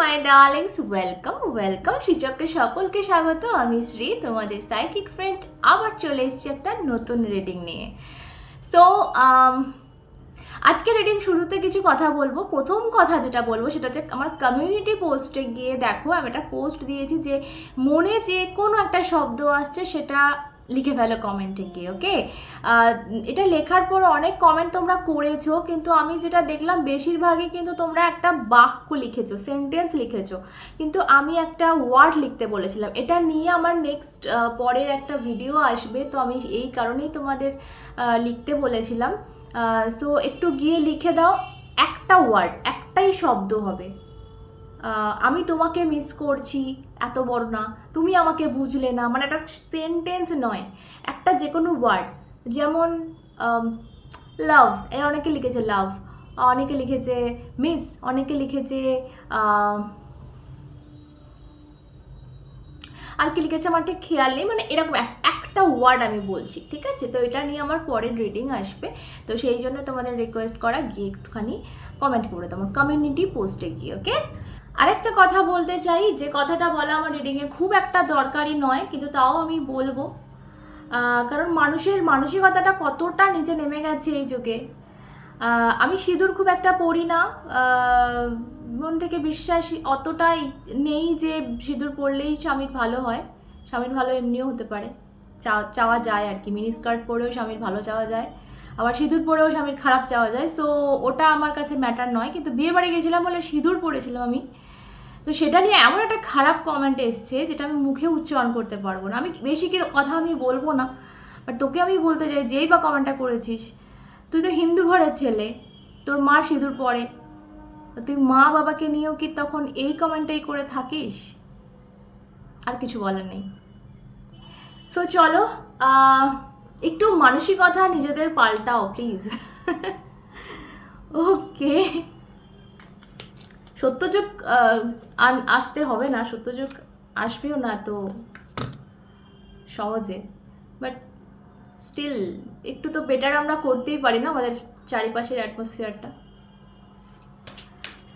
মাই darlings welcome welcome শ্রীচক্রে সকলকে স্বাগত। আমি শ্রী, তোমাদের সাইকিক ফ্রেন্ড আবার চলে এসেছি একটা নতুন রিডিং নিয়ে। সো আজকে রিডিং শুরুতে কিছু কথা বলব। প্রথম কথা যেটা বলব, সেটা হচ্ছে আমার কমিউনিটি পোস্টে গিয়ে দেখো, আমি একটা পোস্ট দিয়েছি যে মনে যে কোনো একটা শব্দ আসছে, সেটা লিখে ফেলো কমেন্টে গিয়ে ওকে এটা লেখার পর অনেক কমেন্ট তোমরা করেছ, কিন্তু আমি যেটা দেখলাম বেশিরভাগই কিন্তু তোমরা একটা বাক্য লিখেছো সেন্টেন্স লিখেছো। কিন্তু আমি একটা ওয়ার্ড লিখতে বলেছিলাম। এটা নিয়ে আমার নেক্সট পরের একটা ভিডিও আসবে, তো আমি এই কারণেই তোমাদের লিখতে বলেছিলাম। সো একটু গিয়ে লিখে দাও, একটা ওয়ার্ড একটাই শব্দ হবে। আমি তোমাকে মিস করছি, এত বড় না। তুমি আমাকে বুঝলে না। মানে একটা সেন্টেন্স নয়, একটা যে কোনো ওয়ার্ড যেমন লাভ এ অনেকে লিখেছে লাভ অনেকে লিখেছে মিস অনেকে লিখেছে আর কি লিখেছে আমার ঠিক খেয়াল নেই। মানে এরকম এক- একটা ওয়ার্ড আমি বলছি, ঠিক আছে? তো এটা নিয়ে আমার পরের রিডিং আসবে। তো সেই জন্য তোমাদের রিকোয়েস্ট করা, গিয়ে একটুখানি কমেন্ট করে তোমার কমিউনিটি পোস্টে গিয়ে ওকে আরেকটা কথা বলতে চাই, যে কথাটা বলা আমার রিডিংয়ে খুব একটা দরকারি নয়, কিন্তু তাও আমি বলব। কারণ মানুষের মানসিকতাটা কতটা নিচে নেমে গেছে এই যুগে। আমি সিঁদুর খুব একটা পড়ি না মন থেকে বিশ্বাস অতটাই নেই যে সিঁদুর পরলেই স্বামীর ভালো হয়। স্বামীর ভালো এমনিও হতে পারে। চাওয়া যায় আর কি, মিনি স্কার্ট পরেও স্বামীর ভালো চাওয়া যায়। আবার সিঁদুর পরেও স্বামীর খারাপ চাওয়া যায়। সো ওটা আমার কাছে ম্যাটার নয়, কিন্তু বিয়ে বাড়ি গেছিলাম বলে সিঁদুর পরেছিলাম আমি। তো সেটা নিয়ে এমন একটা খারাপ কমেন্ট এসছে যেটা আমি মুখে উচ্চারণ করতে পারব না। আমি বেশি কি কথা আমি বলব না বাট তোকে আমি বলতে চাই, যেই বা কমেন্টটা করেছিস, তুই তো হিন্দু ঘরের ছেলে, তোর মা সিঁদুর পরে তুই মা বাবাকে নিয়েও কি তখন এই কমেন্টটাই করে থাকিস? আর কিছু বলার নেই। সো চলো একটু মানসিকতা নিজেদের পাল্টাও প্লিজ ওকে সত্যযুগ আসতে হবে না, সত্যযুগ আসবেও না তো সহজে। বাট স্টিল একটু তো বেটার আমরা করতেই পারি না আমাদের চারিপাশের অ্যাটমসফিয়ারটা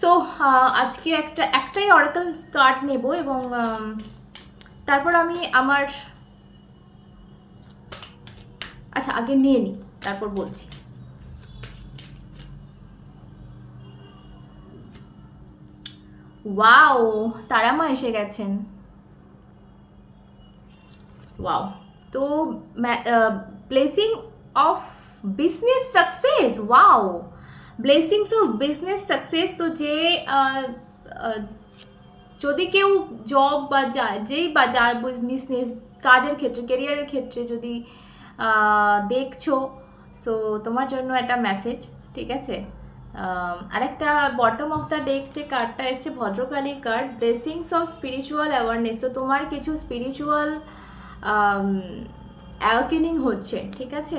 সো আজকে একটা, একটাই অরাকল কার্ড নেব এবং তারপর আমি আমার আচ্ছা আগে নিয়ে নিই তারপর বলছি। ওয়াও তারামা এসে গেছেন। ওয়াও তো blessing of business success wow blessings of business success তো যে যদি কেউ জব বা যেই বা যার বিজনেস কাজের ক্ষেত্রে কেরিয়ারের ক্ষেত্রে যদি দেখছ সো তোমার জন্য একটা মেসেজ ঠিক আছে? আরেকটা বটম অফ দ্য ডেক যে কার্ডটা এসছে, ভদ্রকালীর card blessings of spiritual awareness তো তোমার কিছু স্পিরিচুয়াল অ্যাওকেনিং হচ্ছে, ঠিক আছে?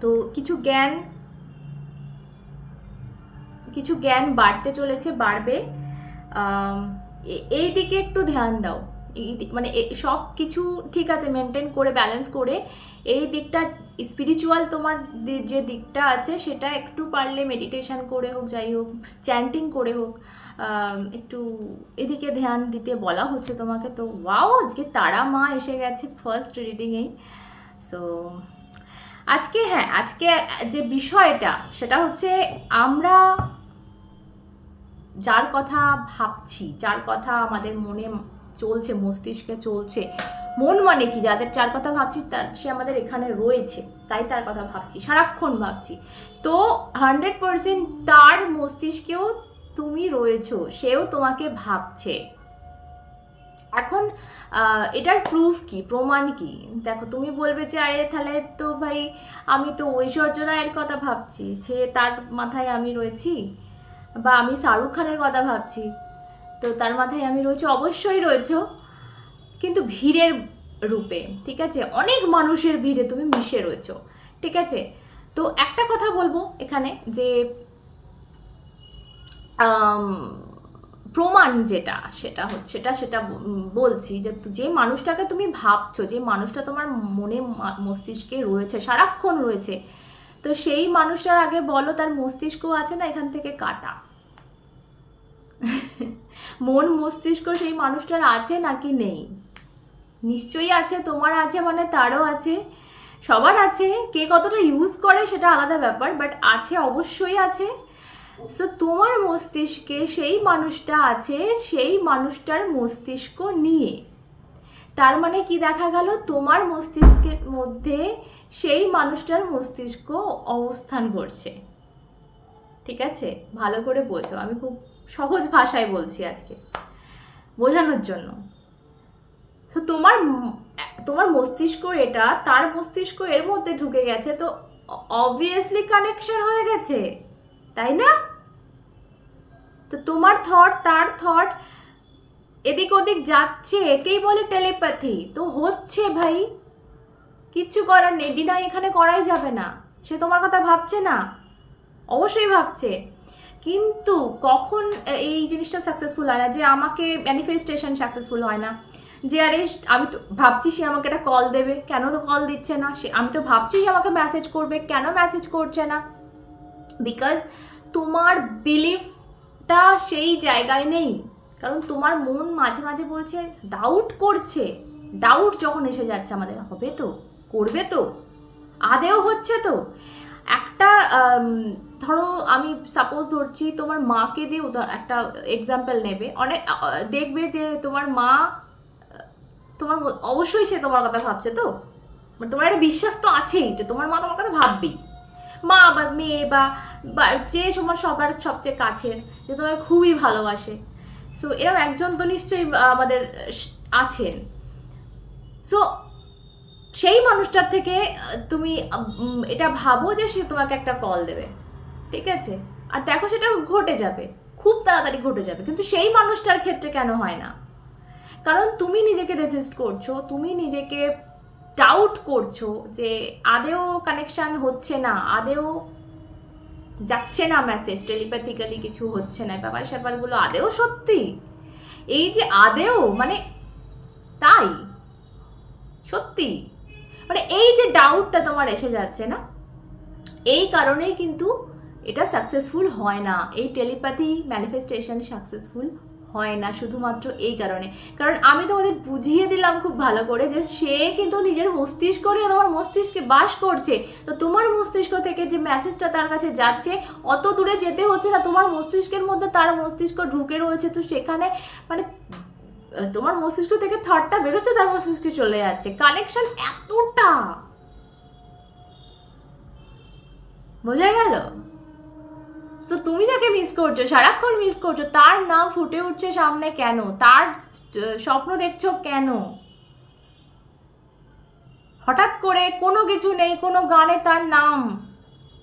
তো কিছু জ্ঞান কিছু জ্ঞান বাড়তে চলেছে, বাড়বে। এই দিকে একটু ধ্যান দাও। মানে সব কিছু ঠিক আছে মেনটেন করে ব্যালেন্স করে, এই দিকটা স্পিরিচুয়াল তোমার যে দিকটা আছে, সেটা একটু পারলে মেডিটেশন করে হোক, যাই হোক চ্যান্টিং করে হোক একটু এদিকে ধ্যান দিতে বলা হচ্ছে তোমাকে, তো ওয়াও আজকে তারা মা এসে গেছে ফার্স্ট রিডিংয়েই সো আজকে হ্যাঁ আজকে যে বিষয়টা, সেটা হচ্ছে আমরা যার কথা ভাবছি, যার কথা আমাদের মনে চলছে, মস্তিষ্কে চলছে। মন মানে কি? যাদের যার কথা ভাবছি, তার সে আমাদের এখানে রয়েছে। তাই তার কথা ভাবছি, সারাক্ষণ ভাবছি। তো হান্ড্রেড পারসেন্ট তার মস্তিষ্কেও তুমি রয়েছো, সেও তোমাকে ভাবছে। এখন এটার প্রুফ কি? প্রমাণ কি? দেখো, তুমি বলবে যে, আরে, তাহলে তো ভাই, আমি তো ঐশ্বর্য রায়ের কথা ভাবছি। সে তার মাথায় আমি রয়েছি? বা, আমি শাহরুখ খানের কথা ভাবছি। তো তার মাথায় আমি রয়েছি, অবশ্যই রয়েছো। কিন্তু ভিড়ের রূপে, ঠিক আছে? অনেক মানুষের ভিড়ে তুমি মিশে রয়েছো, ঠিক আছে? তো একটা কথা বলব এখানে যে প্রমাণ যেটা, সেটা হচ্ছে, সেটা সেটা বলছি যে যে মানুষটাকে তুমি ভাবছ, যে মানুষটা তোমার মনে মস্তিষ্কে রয়েছে, সারাক্ষণ রয়েছে, তো সেই মানুষটার আগে বলো, তার মস্তিষ্ক আছে না এখান থেকে কাটা। মন মস্তিষ্ক সেই মানুষটার আছে নাকি নেই? নিশ্চয়ই আছে, তোমার আছে মানে তারও আছে, সবার আছে, কে কতটা ইউজ করে সেটা আলাদা ব্যাপার বাট আছে, অবশ্যই আছে। সো তোমার মস্তিষ্কে সেই মানুষটা আছে, সেই মানুষটার মস্তিষ্ক নিয়ে। তার মানে কি দেখা গেল? তোমার মস্তিষ্কের মধ্যে সেই মানুষটার মস্তিষ্ক অবস্থান করছে। ঠিক আছে? ভালো করে বোঝো। আমি খুব সহজ ভাষায় বলছি আজকে। বোঝানোর জন্য। তো তোমার তোমার মস্তিষ্ক এটা, তার মস্তিষ্ক এর মধ্যে ঢুকে গেছে, তো অবভিয়াসলি কানেকশন হয়ে গেছে, তাই না? তো তোমার থট তার থট এদিক ওদিক যাচ্ছে, একেই বলে টেলিপ্যাথি তো হচ্ছে ভাই কিচ্ছু করার নেই ডিনাই এখানে করাই যাবে না। সে তোমার কথা ভাবছে না। অবশ্যই ভাবছে। কিন্তু কখন এই জিনিসটা সাকসেসফুল হয় না, যে আমাকে ম্যানিফেস্টেশন সাকসেসফুল হয় না। যে আরে, আমি তো ভাবছি সে আমাকে একটা কল দেবে। কেন তো কল দিচ্ছে না? সে, আমি তো ভাবছি সে আমাকে মেসেজ করবে। কেন মেসেজ করছে না? বিকজ তোমার বিলিফটা সেই জায়গায় নেই। কারণ তোমার মন মাঝে মাঝে বলছে ডাউট করছে। ডাউট যখন এসে যাচ্ছে আমাদের, হবে তো? করবে তো? আদেও হচ্ছে তো? একটা ধরো আমি সাপোজ ধরছি তোমার মাকে দিয়ে একটা এক্সাম্পল নেবে। অনেক দেখবে যে তোমার মা, তোমার অবশ্যই সে তোমার কথা ভাবছে তো। মানে তোমার একটা বিশ্বাস তো আছেই যে তোমার মা তোমার কথা ভাববেই। মা বা মেয়ে বা বা যে তোমার সবার সবচেয়ে কাছের, যে তোমাকে খুবই ভালোবাসে। সো এরকম একজন তো নিশ্চয়ই আমাদের, আছেন। সো সেই মানুষটার থেকে তুমি এটা ভাবো যে সে তোমাকে একটা কল দেবে। ঠিক আছে? আর দেখো সেটা ঘটে যাবে। খুব তাড়াতাড়ি ঘটে যাবে। কিন্তু সেই মানুষটার ক্ষেত্রে কেন হয় না? কারণ তুমি নিজেকে রেজিস্ট করছ, তুমি নিজেকে ডাউট করছ যে আদেও কানেকশান হচ্ছে না, আদেও যাচ্ছে না মেসেজ টেলিপ্যাথিক্যালি কিছু হচ্ছে না, ব্যাপার স্যাপারগুলো আদেও সত্যি। এই যে আদেও মানে তাই, সত্যি। মানে এই যে ডাউটটা তোমার এসে যাচ্ছে না, এই কারণেই কিন্তু এটা সাকসেসফুল হয় না। এই টেলিপ্যাথি ম্যানিফেস্টেশন সাকসেসফুল হয় না শুধুমাত্র এই কারণে। কারণ আমি তোমাদের বুঝিয়ে দিলাম খুব ভালো করে যে সে কিন্তু নিজের মস্তিষ্ক নিয়ে তোমার মস্তিষ্কে বাস করছে। তো তোমার মস্তিষ্ক থেকে যে মেসেজটা তার কাছে যাচ্ছে, অত দূরে যেতে হচ্ছে না। তোমার মস্তিষ্কের মধ্যে তার মস্তিষ্ক ঢুকে রয়েছে। তো সেখানে মানে তোমার মস্তিষ্ক থেকে থটটা বেরোচ্ছে, তার মস্তিষ্কে চলে যাচ্ছে। কানেকশন এতটা! বোঝা গেল? তো তুমি যাকে মিস করছ, সারাক্ষণ মিস করছ, তার নাম ফুটে উঠছে সামনে কেন? তার স্বপ্ন দেখছ কেন? হঠাৎ করে কোনো কিছু নেই, কোনো গানে তার নাম।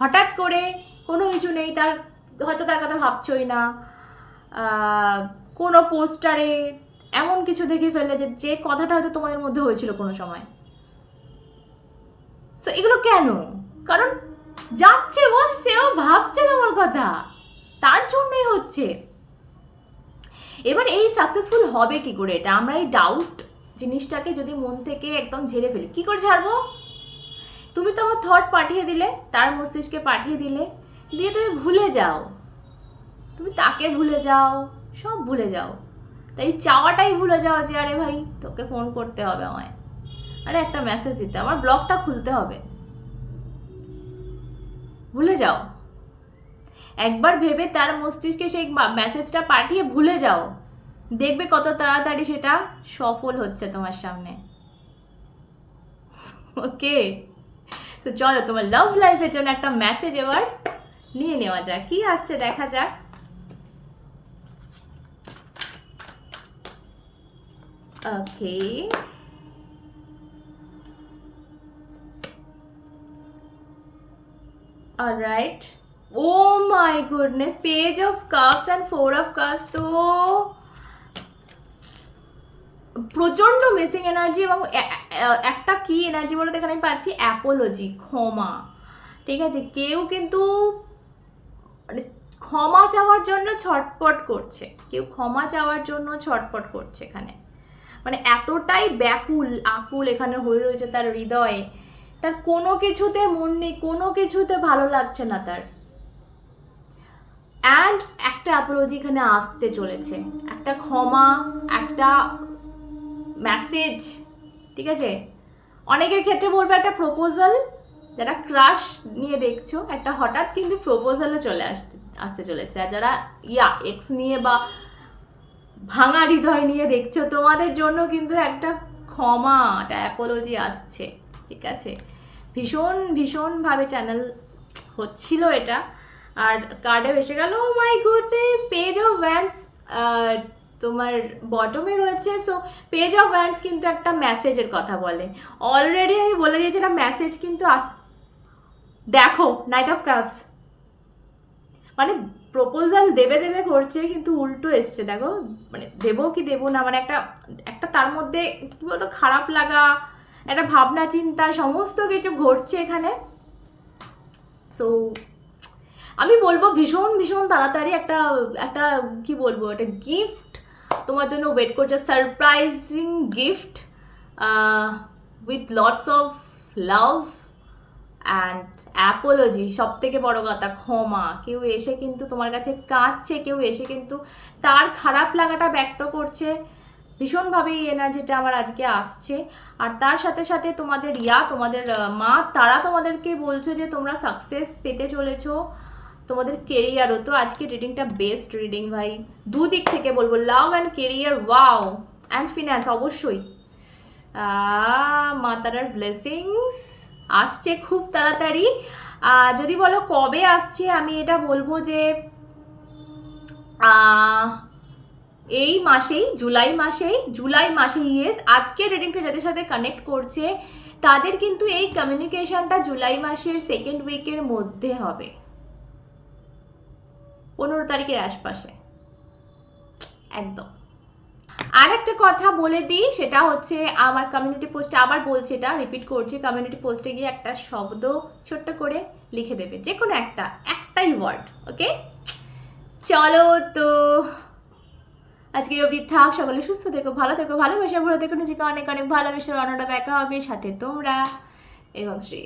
হঠাৎ করে কোনো কিছু নেই, তার, হয়তো তার কথা ভাবছই না। কোনো পোস্টারে এমন কিছু দেখে ফেললে যে যে কথাটা হয়তো তোমাদের মধ্যে হয়েছিল কোনো সময়। সো এগুলো কেন? কারণ যাচ্ছে বস, সেও ভাবছে তোমার কথা। তার জন্যই হচ্ছে। এবার এই সাকসেসফুল হবে কি করে? এটা আমরা এই ডাউট জিনিসটাকে যদি মন থেকে একদম ঝেড়ে ফেলি, কি করে ছাড়বো তুমি তো আমার থট পাঠিয়ে দিলে, তার মস্তিষ্কে পাঠিয়ে দিলে, দিয়ে তুমি ভুলে যাও। তুমি তাকে ভুলে যাও, সব ভুলে যাও। তাই চাওয়াটাই ভুলে যাও যে, আরে ভাই, তোকে ফোন করতে হবে আমায়। আরে একটা মেসেজ দিতে, আমার ব্লগটা খুলতে হবে। ভুলে যাও। একবার ভেবে তার মস্তিষ্কে সেই মেসেজটা পাঠিয়ে ভুলে যাও। দেখবে কত তাড়াতাড়ি সেটা সফল হচ্ছে তোমার সামনে। ওকে? তো চলো, তোমার লাভ লাইফের জন্য একটা মেসেজ এবার নিয়ে নেওয়া যাক। কি আসছে দেখা যাক। ওকে Alright. Oh my goodness. Page of Cups and Four of Cups. তো প্রচণ্ড মিসিং এনার্জি এবং একটা কি এনার্জি বলতে এখানে আমি পাচ্ছি অ্যাপোলজি ক্ষমা। ঠিক আছে? কেউ কিন্তু মানে ক্ষমা চাওয়ার জন্য ছটপট করছে। কেউ ক্ষমা চাওয়ার জন্য ছটপট করছে এখানে। মানে এতটাই ব্যাকুল, আকুল এখানে হয়ে রয়েছে তার হৃদয়ে। তার কোনো কিছুতে মন নেই, কোনো কিছুতে ভালো লাগছে না তার। অ্যান্ড একটা অ্যাপোলজি এখানে আসতে চলেছে। একটা ক্ষমা, একটা মেসেজ ঠিক আছে? অনেকের ক্ষেত্রে বলব একটা প্রপোজাল যারা ক্রাশ নিয়ে দেখছ, একটা হঠাৎ কিন্তু প্রপোজালও চলে আসতে আসতে চলেছে। আর যারা, ইয়া এক্স নিয়ে বা ভাঙা হৃদয় নিয়ে দেখছ। তোমাদের জন্য কিন্তু একটা ক্ষমা, একটা অ্যাপোলজি আসছে, ঠিক আছে? ভীষণ ভীষণভাবে চ্যানেল হচ্ছিল এটা। আর কার্ডে এসে গেল my goodness page of wands তোমার বটমে রয়েছে। সো পেজ অফ ভ্যান্স কিন্তু একটা মেসেজের কথা বলে। অলরেডি আমি বলে দিয়েছি একটা মেসেজ কিন্তু আস দেখো নাইট অফ কাপস মানে প্রপোজাল দেবে দেবে করছে, কিন্তু উল্টো এসছে, দেখো মানে দেবো কি দেবো না মানে একটা একটা তার মধ্যে কি বলতো, খারাপ লাগা, একটা ভাবনা, চিন্তা, সমস্ত কিছু ঘটছে এখানে। সো আমি বলব ভীষণ ভীষণ তাড়াতাড়ি একটা একটা, কি বলব, একটা গিফট তোমার জন্য ওয়েট করছে surprising gift with lots of love and apology সব থেকে বড় কথা, ক্ষমা। কেউ এসে কিন্তু তোমার কাছে কাঁদছে, কেউ এসে কিন্তু তার খারাপ লাগাটা ব্যক্ত করছে। ভীষণভাবে এই এনার্জিটা আমার আজকে আসছে। আর তার সাথে সাথে তোমাদের ইয়া, তোমাদের মা, তারা তোমাদেরকে বলছো যে তোমরা সাকসেস পেতে চলেছো। তোমাদের কেরিয়ারও তো আজকে রিডিংটা বেস্ট রিডিং ভাই। দুদিক থেকে বলব love and career wow and finance অবশ্যই। মা তারার ব্লেসিংস আসছে খুব তাড়াতাড়ি। যদি বলো কবে আসছে, আমি এটা বলব যে এই মাসেই, জুলাই মাসেই, জুলাই মাসে ইয়েস আজকের রিডিংটা যাদের সাথে কানেক্ট করছে, তাদের কিন্তু এই কমিউনিকেশনটা জুলাই মাসের সেকেন্ড উইকের মধ্যে হবে। পনেরো তারিখের আশপাশে। একদম। আর একটা কথা বলে দিই, সেটা হচ্ছে আমার কমিউনিটি পোস্টে আবার বলছি এটা রিপিট করছি কমিউনিটি পোস্টে গিয়ে একটা শব্দ ছোট্ট করে লিখে দেবে যে কোনো একটা, একটাই ওয়ার্ড ওকে চলো তো, আজকে অবধি থাক সকলে সুস্থ থেকো, ভালো থেকো, ভালোবাসা ভরে থেকো, নিজেকে অনেক অনেক ভালোবাসার অন্যটা দেখা হবে সাথে তোমরা এবং শ্রী